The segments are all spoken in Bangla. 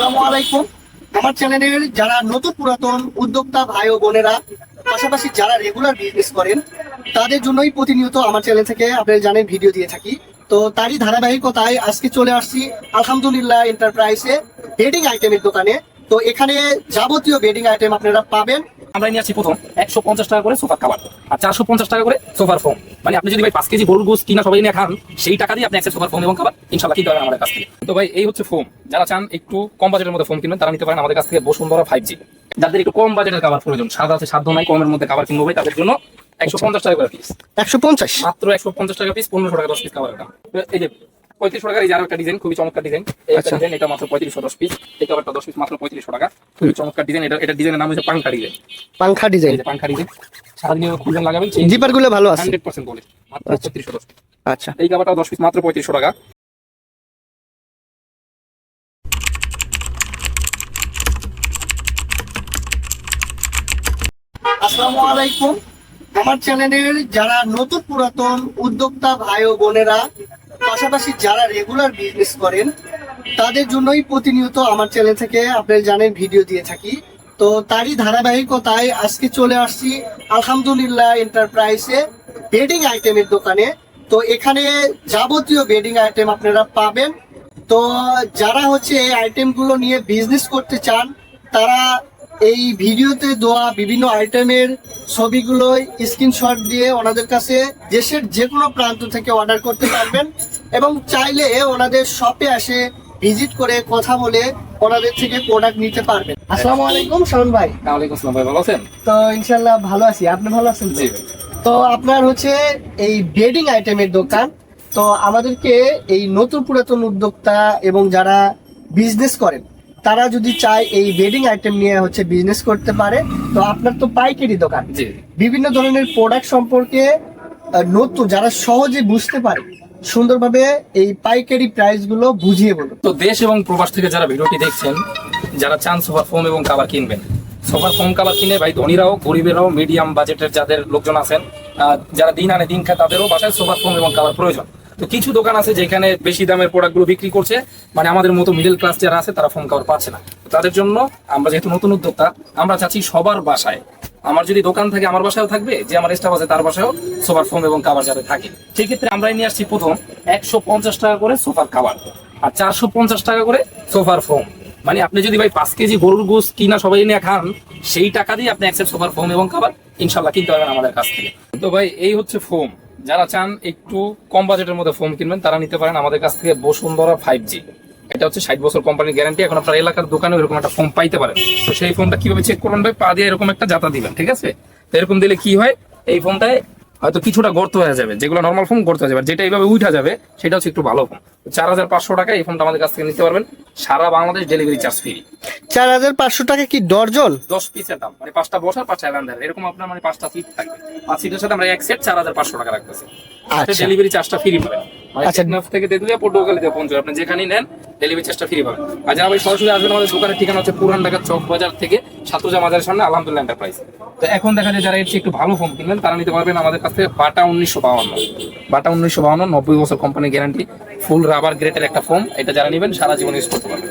আসসালামু আমার চ্যানেলের যারা নতুন পুরাতন উদ্যোক্তা ভাই ও বোনেরা, পাশাপাশি যারা রেগুলার বিজনেস করেন, তাদের জন্যই প্রতিনিয়ত আমার চ্যানেল থেকে আপনারা জানেন ভিডিও দিয়ে থাকি। তো তারই ধারাবাহিকতায় আজকে চলে আসছি আলহামদুলিল্লাহ এন্টারপ্রাইজে বেডিং আইটেমের দোকানে। তো এখানে যাবতীয় বেডিং আইটেম আপনারা পাবেন। আমরা নিয়ে আসছি প্রথম, একশো পঞ্চাশ টাকা করে সোফার খাবার আর চারশো পঞ্চাশ টাকা করে সোফার ফোম। মানে আপনি যদি ভাই পাঁচ কেজি গরুর গোস কিনা সবাই নিয়ে খান সেই টাকা দিয়ে আপনি একটা সোফার ফোম এবং খাবার ইনশাল্লাহ কিনতে পারেন আমাদের কাছ থেকে। তো ভাই এই হচ্ছে ফোম। যারা চান একটু কম বাজেটের মধ্যে ফোম কিনবেন তারা নিতে পারেন আমাদের কাছ থেকে বসুন্ধরা ফাইভ জি যাদের একটু কম বাজেটের খাবার প্রয়োজন সাদা আছে সাধ্য নাই কমের মধ্যে খাবার কিনবো ভাই তাদের জন্য একশো পঞ্চাশ টাকা করে পিস একশো পঞ্চাশ? মাত্র একশো পঞ্চাশ টাকা পিস পনেরোশো টাকা দশ পিস খাবারের দাম এই যে পঁয়ত্রিশশো টাকার এই যে আরও একটা ডিজাইন খুবই চমৎকার ডিজাইন এই একটা আচ্ছা। ডিজাইন এটা মাত্র পঁয়ত্রিশশো দশ পিস এই খাবারটা দশ পিস মাত্র পঁয়ত্রিশশো টাকা। খুবই চমৎকার ডিজাইন এটা এটা ডিজাইনের নাম হচ্ছে পাঙ্খা ডিজাইন পাংখা ডিজাইন পাঙ্খা ডিজাইন সারাদিন খুলবেন লাগাবেন জিপারগুলো ভালো আছে। হান্ড্রেড পার্সেন্ট বলে। মাত্র পঁয়ত্রিশশো দশ আচ্ছা। এই খাবারটা দশ পিস মাত্র পঁয়ত্রিশশো টাকা। আসসালামু আলাইকুম। আমার চ্যানেলের যারা নতুন পুরাতন উদ্যোক্তা ভাই ও বোনেরা, পাশাপাশি যারা রেগুলার বিজনেস করেন, তাদের জন্যই প্রতিনিয়ত আমার চ্যানেল থেকে আপনারা জানেন ভিডিও দিয়ে থাকি। তো তারই ধারাবাহিকতায় আজকে চলে আসছি আলহামদুলিল্লাহ এন্টারপ্রাইজে বেডিং আইটেমের দোকানে। তো এখানে যাবতীয় বেডিং আইটেম আপনারা পাবেন। তো যারা হচ্ছে এই আইটেমগুলো নিয়ে বিজনেস করতে চান, তারা এই ভিডিওতে দেওয়া বিভিন্ন আইটেমের ছবিগুলো স্ক্রিনশট দিয়ে ওনাদের কাছে দেশের যে কোনো প্রান্ত থেকে অর্ডার করতে পারবেন এবং চাইলে ওনাদের শপে আসে ভিজিট করে কথা বলে ওনাদের থেকে প্রোডাক্ট নিতে পারবেন। আসসালামু আলাইকুম শাওন ভাই। ওয়ালাইকুম আসসালাম ভাই ভালো আছেন? তো ইনশাল্লাহ ভালো আছি। আপনি ভালো আছেন? জি। তো আপনার হচ্ছে এই বেডিং আইটেমের দোকান। তো আমাদেরকে এই নতুন পুরাতন উদ্যোক্তা এবং যারা বিজনেস করেন তারা যদি চায় এই বেডিং আইটেম নিয়ে হচ্ছে বিজনেস করতে পারে তো আপনার তো পাইকারি দোকান। বিভিন্ন ধরনের প্রোডাক্ট সম্পর্কে নতুন যারা সহজে বুঝতে পারে সুন্দরভাবে এই পাইকারি প্রাইসগুলো বুঝিয়ে বলুন। তো দেশ এবং প্রবাস থেকে যারা ভিডিওটি দেখছেন যারা চান সোফা ফোম এবং কাবার কিনবেন সোফার ফোম কাবার কিনে ভাই, ধনীরাও, গরিবেরাও মিডিয়াম বাজেটের যাদের লোকজন আছেন যারা দিন আনে দিন খায়, তাদেরও বাসায় সোফার ফোম এবং কাবার প্রয়োজন। তো কিছু দোকান আছে যেখানে বেশি দামের প্রোডাক্টগুলো বিক্রি করছে মানে আমাদের মতো মিডল ক্লাস যারা আছে, তারা ফোন কাবার পাচ্ছে না। তাদের জন্য আমরা যেহেতু নতুন উদ্যোক্তা, আমরা চাচ্ছি সবার বাসায়, আমার যদি দোকান থাকে, আমার বাসায়ও থাকবে, যে আমার স্টাফ আছে, তার বাসায়ও সোফার ফোম এবং কাবার যাতে থাকে। সেক্ষেত্রে আমরাই নিয়ে আসছি প্রথম একশো পঞ্চাশ টাকা করে সোফার কাবার আর চারশো পঞ্চাশ টাকা করে সোফার ফোম মানে আপনি যদি ভাই পাঁচ কেজি গরুর গোস কিনা সবাই নিয়ে খান, সেই টাকা দিয়ে আপনি অ্যাক্সেপ্ট সোফার ফোম এবং খাবার ইনশাল্লাহ কিনতে পারবেন আমাদের কাছ থেকে। তো ভাই, এই হচ্ছে ফোম যারা চান একটু কম বাজেটের মধ্যে ফোম কিনবেন, তারা নিতে পারেন আমাদের কাছ থেকে বসুন্ধরা ফাইভ জি এটা হচ্ছে ষাট বছর কোম্পানির গ্যারান্টি এখন আপনার এলাকার দোকানে এরকম একটা ফোম পাইতে পারেন। তো সেই ফোনটা কীভাবে চেক করবেন ভাই? পা দিয়ে এরকম একটা জাতা দিবেন, ঠিক আছে? তো এরকম দিলে কি হয়? এই ফোনটায় হয়তো কিছুটা গর্ত হয়ে যাবে যেগুলো নর্মাল ফোন গর্ত হয়ে যাবে যেটা এইভাবে উঠা যাবে সেটা হচ্ছে একটু ভালো ফোন চার হাজার পাঁচশো টাকা এই ফোনটা আমাদের কাছ থেকে নিতে পারবেন। সারা বাংলাদেশ ডেলিভারি চার্জ ফ্রি চার হাজার পাঁচশো টাকা কি ডর্জন দশ পিসের দাম মানে পাঁচটা বসার পাঁচটা অ্যাভেন্ডার এরকম আপনার মানে পাঁচটা সিট থাকবে। পাঁচ সিটের সাথে আমরা এক সেট চার হাজার পাঁচশো টাকা রাখতেছি। ডেলিভারি চার্জটা ফ্রি পাবেন। মানে আচ্ছা। থেকে তেতুলিয়া পটুয়াখালীতে পৌঁছবে। আপনি যেখানেই নেন ডেলিভারি চার্জটা ফ্রি পাবেন। আর যারা ভাই সরাসরি আসবেন আমাদের দোকানের ঠিকানা হচ্ছে পুরান ঢাকা চক বাজার থেকে সাতুজা মাজারের সামনে আলহামদুলিল্লাহ এন্টারপ্রাইজ তো এখন দেখা যায় যারা এর একটু ভালো ফোন কিনবেন তারা নিতে পারবেন আমাদের কাছে বাটা উনিশশো বাউন্ন। বাটা উনিশশো বাউন্ন নব্বই বছর কোম্পানি গ্যারান্টি ফুল রাবার গ্রেটের একটা ফোন এটা যারা নেবেন সারা জীবন ইউজ করতে পারবেন।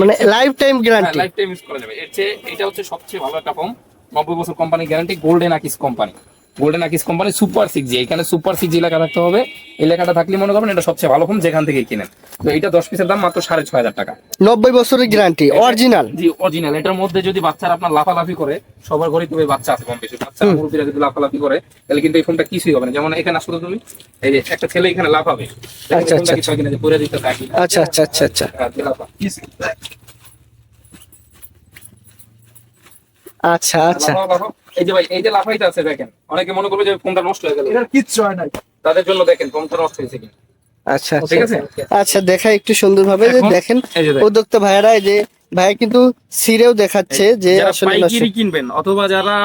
মানে life time guarantee life time use করা যাবে। এর চেয়ে এটা হচ্ছে সবচেয়ে ভালো একটা ফোন নব্বই বছর কোম্পানি গ্যারান্টি গোল্ডেন আকিস কোম্পানি গোল্ডেন আকিস কোম্পানি সুপার সিক্স জি এখানে সুপার সিক্স জি লেখা থাকতে হবে। এই লেখাটা থাকলে মনে করবেন এটা সবচেয়ে ভালো ফোন যেখান থেকে কিনেন। তো এটা দশ পিসের দাম মাত্র সাড়ে ছয় হাজার টাকা। নব্বই বছরের গ্যারান্টি অরিজিনাল জি অরিজিনাল এটার মধ্যে যদি বাচ্চারা আপনার লাফালাফি করে সবার ঘরে তুমি বাচ্চা আছে কম বেশি। বাচ্চা মুরব্বীরা যদি লাফালাফি করে তাহলে কিন্তু এই ফোনটা কিছুই হবে না। যেমন এখানে আসলে তুমি এই যে একটা ছেলে এখানে লাফাবে। আচ্ছা, আচ্ছা দিতে থাকি আচ্ছা আচ্ছা আচ্ছা আচ্ছা। আচ্ছা আচ্ছা। এই যে ভাই এই যে লাফাইতে আছে দেখেন অনেকে মনে করবে যে ফোনটা নষ্ট হয়ে গেল। এটার কিচ্ছু হয় না তাদের জন্য দেখেন ফোনটা নষ্ট হয়েছে কি আচ্ছা আচ্ছা। ঠিক আছে? আচ্ছা দেখা একটু সুন্দরভাবে যে দেখেন যে দেখেন। উদ্যোক্তা ভাইয়েরা এই যে ভাই কিন্তু সিরেও দেখাচ্ছে যে আসলে পাইকারি কিনবেন অথবা যারা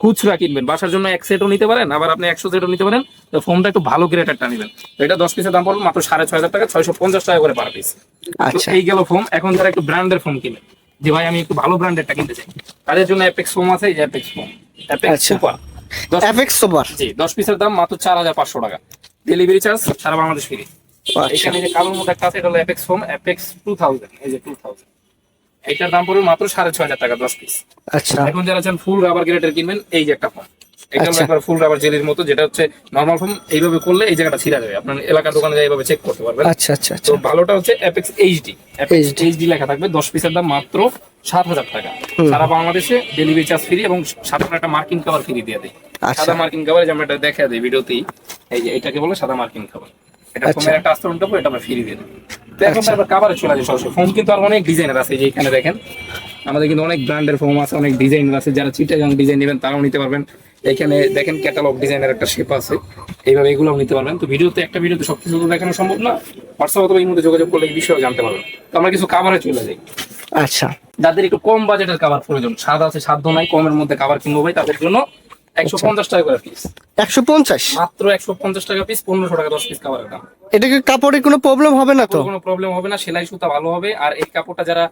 খুচরা কিনবেন বাসার জন্য এক সেটও নিতে পারেন আবার আপনি একশো সেটও নিতে পারেন তো ফোনটা একটু ভালো গ্রেটারটা নেবেন। তো এটা দশ পিসের দাম পড়বে মাত্র সাড়ে ছয় হাজার টাকা ছয়শো পঞ্চাশ টাকা করে পার পিস আচ্ছা। এই গেল ফোন এখন যারা একটু ব্র্যান্ডের ফোন কিনে যে ভাই আমি একটু ভালো ব্র্যান্ডেরটা কিনতে চাই। তাদের জন্য অ্যাপেক্স ফোম আছে এই যে Apex foam Apex. Super G দশ পিসের দাম মাত্র চার হাজার পাঁচশো টাকা। ডেলিভারি চার্জ সারা বাংলাদেশ ফ্রি আচ্ছা। এখানে যে কালোর মধ্যে একটা আছে এটা হলো Apex foam Apex two thousand এই যে টু থাউজেন্ড এটার দাম পড়বে মাত্র সাড়ে ছ হাজার টাকা দশ পিস আচ্ছা। এখন যারা চান ফুল রাবার গ্রেডের কিনবেন এই যে একটা ফোন এটা আচ্ছা। একবার ফুল রাবার জেলির মতো যেটা হচ্ছে নর্মাল ফোন এইভাবে করলে এই জায়গাটা ছিঁড়া যাবে। আপনার এলাকার দোকানে যাই এইভাবে চেক করতে পারবেন। আচ্ছা আচ্ছা তো আচ্ছা ভালোটা হচ্ছে অ্যাপেক্স এইচডি অ্যাপেক্স এইচডি লেখা থাকবে দশ পিসের দাম মাত্র সাত হাজার টাকা। সারা বাংলাদেশে ডেলিভারি চার্জ ফ্রি এবং সাথে একটা মার্কিং কভার ফ্রি দিয়ে দেয়। আচ্ছা। সাদা মার্কিং কভার যে আমরা এটা দেখা দিই ভিডিওতেই এই যে এটাকে বলে সাদা মার্কিং কভার এটা। ফোনের একটা আস্তরণ এটা আমরা ফ্রি দিয়ে তো এখন। আবার কাভারে চলে যায় সরাসরি। ফোন কিন্তু আর অনেক ডিজাইনের আছে যে এখানে দেখেন। আমাদের কিন্তু অনেক ব্র্যান্ডের ফোন আছে অনেক ডিজাইন আছে যারা চিটাগাং ডিজাইন নেবেন তারাও নিতে পারবেন। এখানে দেখেন ক্যাটালগ ডিজাইনের একটা শেপ আছে এইভাবে এগুলোও নিতে পারবেন। তো ভিডিওতে একটা ভিডিওতে সবকিছু তো দেখানো সম্ভব না হোয়াটসঅ্যাপ অথবা এই মধ্যে যোগাযোগ করলে এই বিষয়ে জানতে পারবেন। তো আমরা কিছু কাভারে চলে যাই। আচ্ছা। যাদের একটু কম বাজেটের কাভার প্রয়োজন সাদা আছে সাধ্য নাই কমের মধ্যে কাভার কিনবো ভাই তাদের জন্য একশো পঞ্চাশ টাকা করে পিস একশো পঞ্চাশ? মাত্র একশো পঞ্চাশ টাকা পিস পনেরোশো টাকা দশ পিস কাভারের দাম। এটা কি কাপড়ে কোনো প্রবলেম হবে না তো? কোনো প্রবলেম হবে না সেলাই সুতা ভালো হবে আর এই কাপড়টা যারা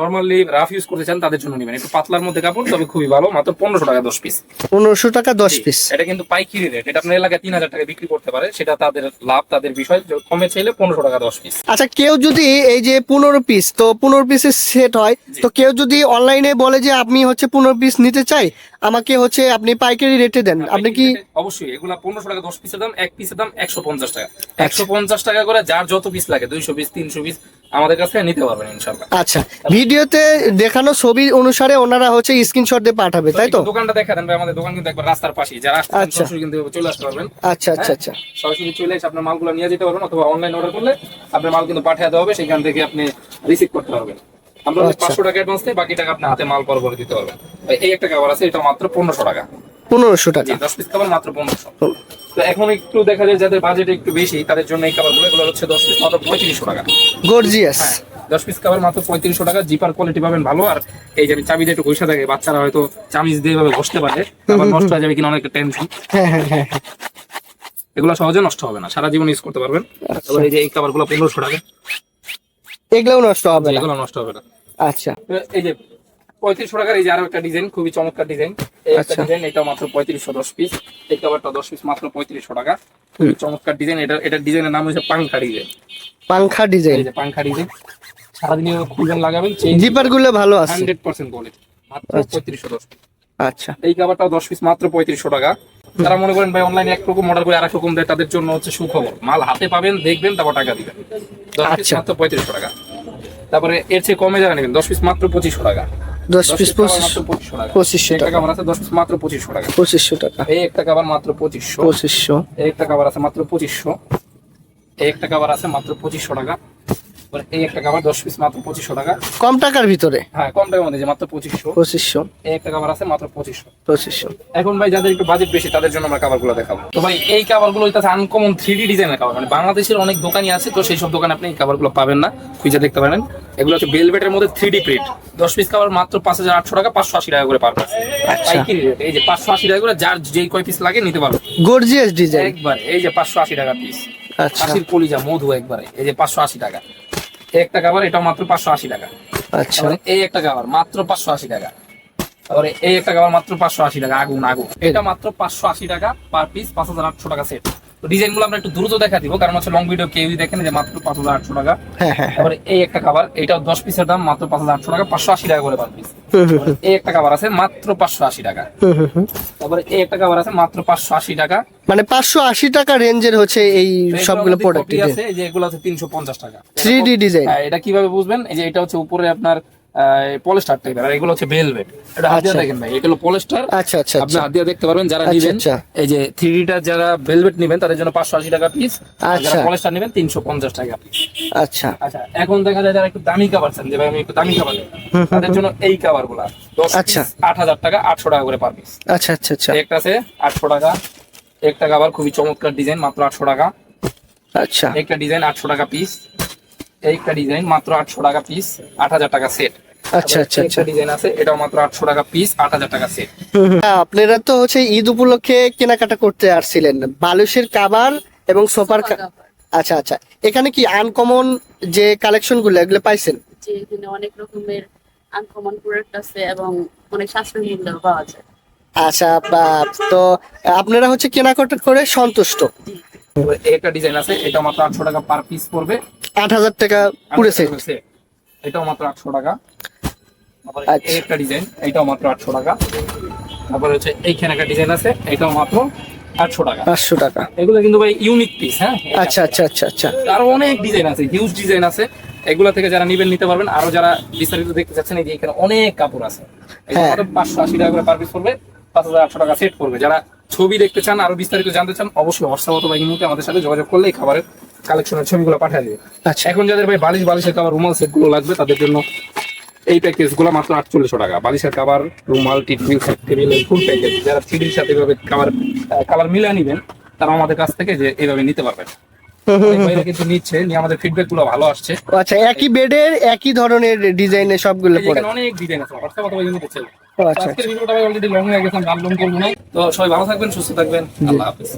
নর্মালি রাফ ইউজ করতে চান তাদের জন্য নেবেন। একটু পাতলার মধ্যে কাপড় তবে খুবই ভালো। মাত্র পনেরোশো টাকা দশ পিস পনেরোশো টাকা দশ পিস এটা কিন্তু পাইকারি রেট এটা আপনার এলাকায় তিন হাজার টাকা বিক্রি করতে পারে। সেটা তাদের লাভ তাদের বিষয়। কমে চাইলে পনেরোশো টাকা দশ পিস আচ্ছা কেউ যদি এই যে পনেরো পিস তো পনেরো পিসের সেট হয় তো কেউ যদি অনলাইনে বলে যে আমি হচ্ছে পনেরো পিস নিতে চাই আমাকে হচ্ছে আপনি পাইকারি রেটে দেন। আপনি কি অবশ্যই এগুলা পনেরোশো টাকা দশ পিসের দাম এক পিসের দাম একশো পঞ্চাশ টাকা। একশো পঞ্চাশ টাকা করে যার যত পিস লাগে দুইশো পিস তিনশো পিস আমাদের কাছে নিতে পারবেন ইনশাল্লাহ আচ্ছা ভিডিওতে দেখানো ছবি অনুসারে ওনারা হচ্ছে স্ক্রিনশট দিয়ে পাঠাবে তাই তো? দোকানটা দেখা দেন ভাই আমাদের দোকান কিন্তু একবার রাস্তার পাশেই। যারা আসছেন আচ্ছা। সরাসরি কিন্তু চলে আসতে পারবেন। আচ্ছা আচ্ছা আচ্ছা। সরাসরি চলে এসে আপনার মালগুলো নিয়ে যেতে পারবেন অথবা অনলাইন অর্ডার করলে আপনার মাল কিন্তু পাঠিয়ে দেওয়া হবে সেখান থেকে আপনি রিসিভ করতে পারবেন। আমরা আচ্ছা। পাঁচশো টাকা অ্যাডভান্স দিই বাকি টাকা আপনার হাতে মাল পর করে দিতে পারবেন। এই একটা খাবার আছে এটা মাত্র পনেরোশো টাকা। পনেরোশো টাকা। দশ পিস খাবার মাত্র পনেরোশো। তো এখন একটু দেখা যায় যাদের বাজেট একটু বেশি তাদের জন্য এই খাবারগুলো এগুলো হচ্ছে দশ পিস মাত্র পঁয়ত্রিশশো টাকা। গর্জিয়াস হ্যাঁ দশ পিস খাবার মাত্র পঁয়ত্রিশশো টাকা জিপার কোয়ালিটি পাবেন ভালো আর এই যে আমি চাবি দিয়ে একটু ঘষে থাকে বাচ্চারা হয়তো চামিচ দিয়ে এভাবে ঘষতে পারে আবার নষ্ট হয়ে যাবে কিনা অনেক টেনশন হ্যাঁ হ্যাঁ হ্যাঁ এগুলো সহজে নষ্ট হবে না সারা জীবন ইউজ করতে পারবেন। তারপর এই যে এই খাবারগুলো পনেরোশো টাকা। এগুলোও নষ্ট হবে না? এগুলো নষ্ট হবে না। আচ্ছা। এই যে পঁয়ত্রিশশো টাকার এই যে আরও একটা ডিজাইন খুবই চমৎকার ডিজাইন এই একটা আচ্ছা। ডিজাইন এটা মাত্র পঁয়ত্রিশশো দশ পিস এই খাবারটা দশ পিস মাত্র পঁয়ত্রিশশো টাকা। খুবই চমৎকার ডিজাইন এটা এটার ডিজাইনের নাম হচ্ছে পাংখা ডিজাইন পাংখা ডিজাইন এই যে পাংখা ডিজাইন সারাদিন খুলবেন লাগাবেন জিপারগুলো ভালো আছে। হান্ড্রেড পার্সেন্ট কোয়ালিটি মাত্র পঁয়ত্রিশশো দশ পিস আচ্ছা। এই খাবারটাও দশ পিস মাত্র পঁয়ত্রিশশো টাকা। তারা মনে করেন ভাই অনলাইনে এক রকম অর্ডার করে আরেক রকম দেয় তাদের জন্য হচ্ছে সুখবর। মাল হাতে পাবেন দেখবেন তারপর টাকা দিবেন। দশ পিস আচ্ছা। মাত্র পঁয়ত্রিশশো টাকা। তারপরে এর চেয়ে কমে যারা নেবেন দশ পিস মাত্র পঁচিশশো টাকা। দশ পিস পঁচিশশো টাকা। আছে দশ পিস মাত্র পঁচিশশো টাকা। পঁচিশশো টাকা। এই একটা খাবার মাত্র পঁচিশশো। পঁচিশশো। এই একটা খাবার আছে মাত্র পঁচিশশো। এই একটা খাবার আছে মাত্র পঁচিশশো টাকা। তারপরে এই একটা খাবার দশ পিস মাত্র পঁচিশশো টাকা। কম টাকার ভিতরে? হ্যাঁ কম টাকার মধ্যে যে মাত্র পঁচিশশো। পঁচিশশো। এই একটা খাবার আছে মাত্র পঁচিশশো। পঁচিশশো। এখন ভাই যাদের একটু বাজেট বেশি তাদের জন্য আমরা কাভারগুলো দেখাবো। তো ভাই এই কাভারগুলো হইতাছে আনকমন থ্রি ডি ডিজাইনের কাভার মানে বাংলাদেশের অনেক দোকানই আছে তো সেই সব দোকানে আপনি এই কাভারগুলো পাবেন না। খুঁজে দেখতে পারেন। এগুলো হচ্ছে বেলভেটের মধ্যে থ্রি ডি প্রিন্ট দশ পিস কাভার মাত্র পাঁচ হাজার আটশো টাকা পাঁচশো আশি টাকা করে পার পিস আচ্ছা। পাইকারি রেট এই যে পাঁচশো আশি টাকা করে যার যেই কয় পিস লাগে নিতে পারবে গর্জিয়াস ডিজাইন একবার এই যে পাঁচশো আশি টাকা পিস আচ্ছা। আশির কলিজা মধু একবারে এই যে পাঁচশো আশি টাকা। একটা কাভার এটা মাত্র পাঁচশো আশি টাকা। আচ্ছা। এই একটা কাভার মাত্র পাঁচশো আশি টাকা। তারপরে এই একটা কাভার মাত্র পাঁচশো আশি টাকা আগুন আগুন। এটা মাত্র পাঁচশো আশি টাকা পার পিস পাঁচ হাজার আটশো টাকা সেট তো ডিজাইন আমরা একটু দ্রুত দেখা দিব কারণ হচ্ছে লং ভিডিও কেউই দেখেন যে মাত্র পাঁচ হাজার আটশো টাকা। হ্যাঁ হ্যাঁ হ্যাঁ। তারপরে এই একটা খাবার এটাও দশ পিসের দাম মাত্র পাঁচ হাজার আটশো টাকা পাঁচশো আশি টাকা করে পার পিস এই একটা খাবার আছে মাত্র পাঁচশো আশি টাকা। তারপরে এই একটা খাবার আছে মাত্র পাঁচশো আশি টাকা। মানে পাঁচশো আশি টাকা রেঞ্জের হচ্ছে এই সবগুলো প্রোডাক্ট আছে যে এগুলো আছে তিনশো পঞ্চাশ টাকা। থ্রি ডি ডিজাইন এটা কীভাবে বুঝবেন? এই যে এটা হচ্ছে উপরে আপনার পলিস্টার টাইপের আর এগুলো হচ্ছে ভেলভেট এটা হাত দিয়ে আচ্ছা। দেখেন ভাই এটা হলো পলিস্টার আচ্ছা আচ্ছা আপনি আচ্ছা। হাত দিয়ে দেখতে পারবেন যারা আচ্ছা, নিবেন। এই যে থ্রি ডিটা যারা ভেলভেট নেবেন তাদের জন্য পাঁচশো আশি টাকা পিস আচ্ছা। যারা পলিস্টার নেবেন তিনশো পঞ্চাশ টাকা পিস আচ্ছা। আচ্ছা এখন দেখা যায় যারা একটু দামি খাবার চান যে ভাই আমি একটু দামি খাবার তাদের জন্য এই খাবারগুলা আচ্ছা। আট হাজার টাকা আটশো টাকা করে পার পিস আচ্ছা আচ্ছা আচ্ছা। একটা আছে আটশো টাকা একটা খাবার খুবই চমৎকার ডিজাইন মাত্র আটশো টাকা। আচ্ছা। একটা ডিজাইন আটশো টাকা পিস একটা ডিজাইন মাত্র আটশো টাকা পিস আট হাজার টাকা সেট আচ্ছা আচ্ছা আচ্ছা। ডিজাইন আছে এটাও মাত্র আটশো টাকা পিস আট হাজার টাকা সেট। হ্যাঁ, আপনারা তো হচ্ছে ঈদ উপলক্ষে কেনাকাটা করতে আসছিলেন। বালুশের কাবার এবং সোফার আচ্ছা আচ্ছা। এখানে কি আনকমন যে কালেকশনগুলো এগুলো পাইছেন? এখানে অনেক রকমের আনকমন প্রোডাক্ট আছে এবং অনেক সাশ্রয়ী মূল্যে পাওয়া যায়। আচ্ছা বা- তো আপনারা হচ্ছে কেনাকাটা করে সন্তুষ্ট? একটা ডিজাইন আছে এটা মাত্র আটশো টাকা পার পিস পড়বে। আট হাজার টাকা পুরো সেট এটাও মাত্র আটশো টাকা। তারপরে। এই একটা ডিজাইন এটাও মাত্র আটশো টাকা। তারপরে হচ্ছে এইখানে একটা ডিজাইন আছে এটাও মাত্র আটশো টাকা। টাকা। এগুলো কিন্তু ভাই ইউনিক পিস হ্যাঁ? আচ্ছা আচ্ছা আচ্ছা আচ্ছা। আরও অনেক ডিজাইন আছে হিউজ ডিজাইন আছে। এগুলা থেকে যারা নিবেন নিতে পারবেন। আরও যারা বিস্তারিত দেখতে চাচ্ছেন এই যে এখানে অনেক কাপড় আছে। হ্যাঁ। পাঁচশো আশি টাকা করে পার পিস পড়বে পাঁচ হাজার আটশো টাকা সেট করবে যারা ছবি দেখতে চান আরও বিস্তারিত জানতে চান অবশ্যই হোয়াটসঅ্যাপ অথবা ইমোতে আমাদের সাথে যোগাযোগ করলে খাবারের কালেকশনের ছবিগুলো পাঠিয়ে দেবে। আচ্ছা। এখন যাদের ভাই বালিশ বালিশের কাবার রুমাল সেটগুলো লাগবে তাদের জন্য এই প্যাকেজগুলো মাত্র আটচল্লিশশো টাকা। বালিশের কাবার রুমাল টিফিন টেবিল ফুল প্যাকেজ যারা থ্রিডির সাথে এভাবে কাবার কালার মিলিয়ে নিবেন তারা আমাদের কাছ থেকে যে এইভাবে নিতে পারবেন। কিন্তু নিচ্ছে নিয়ে আমাদের ফিডব্যাকগুলো ভালো আসছে। আচ্ছা একই বেডের একই ধরনের ডিজাইনের সবগুলো পড়ে অনেক ডিজাইন আছে হোয়াটসঅ্যাপ অথবা ইমেতে চাই ও আচ্ছা আজকের ভিডিওটা অলরেডি লং হয়ে গেছে আমি লং করব না। তো সবাই ভালো থাকবেন সুস্থ থাকবেন। আল্লাহ হাফেজ।